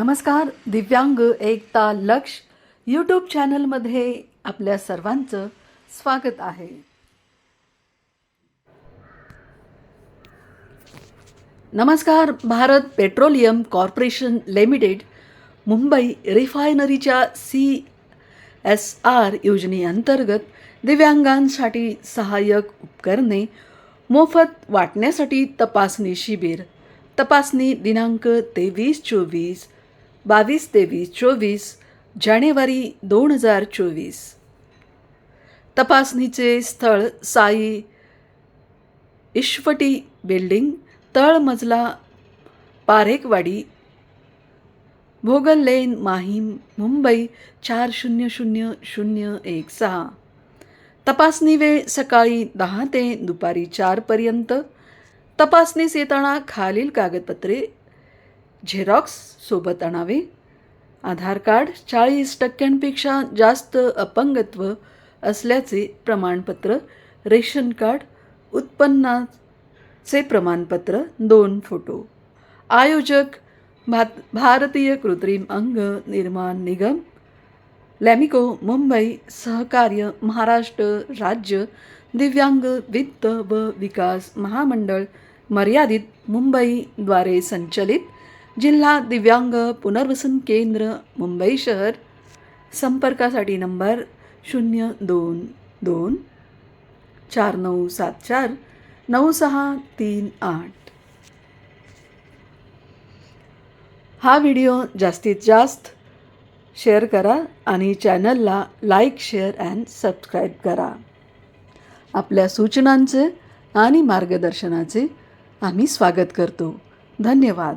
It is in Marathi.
नमस्कार दिव्यांग एकता लक्ष यूट्यूब चॅनलमध्ये आपल्या सर्वांचं स्वागत आहे. नमस्कार Bharat petroleum corporation limited Mumbai रिफायनरीच्या C S R योजनेअंतर्गत दिव्यांगांसाठी सहाय्यक उपकरणे मोफत वाटण्यासाठी तपासणी शिबिर तपासणी दिनांक तेवीस चोवीस बावीस तेवीस चोवीस जानेवारी दोन हजार चोवीस. तपासणीचे स्थळ साई इश्वटी बिल्डिंग तळमजला पारेकवाडी भोगल लेन माहीम मुंबई चार शून्य शून्य शून्य एक सहा. तपासणी वेळ सकाळी दहा ते दुपारी चारपर्यंत तपासणीस येताना खालील कागदपत्रे झेरॉक्स सोबत आणावे. आधार कार्ड चाळीस टक्क्यांपेक्षा जास्त अपंगत्व असल्याचे प्रमाणपत्र रेशन कार्ड उत्पन्नाचे प्रमाणपत्र दोन फोटो. आयोजक भात भारतीय कृत्रिम अंग निर्माण निगम लॅमिको मुंबई सहकार्य महाराष्ट्र राज्य दिव्यांग वित्त व विकास महामंडळ मर्यादित मुंबईद्वारे संचलित जिल्हा दिव्यांग पुनर्वसन केंद्र मुंबई शहर. संपर्कासाठी नंबर शून्य दोन दोन चार नऊ सात चार नऊ सहा तीन आठ. हा व्हिडिओ जास्तीत जास्त शेअर करा आणि चॅनलला लाईक शेअर अँड सबस्क्राईब करा. आपल्या सूचनांचे आणि मार्गदर्शनाचे आम्ही स्वागत करतो. धन्यवाद.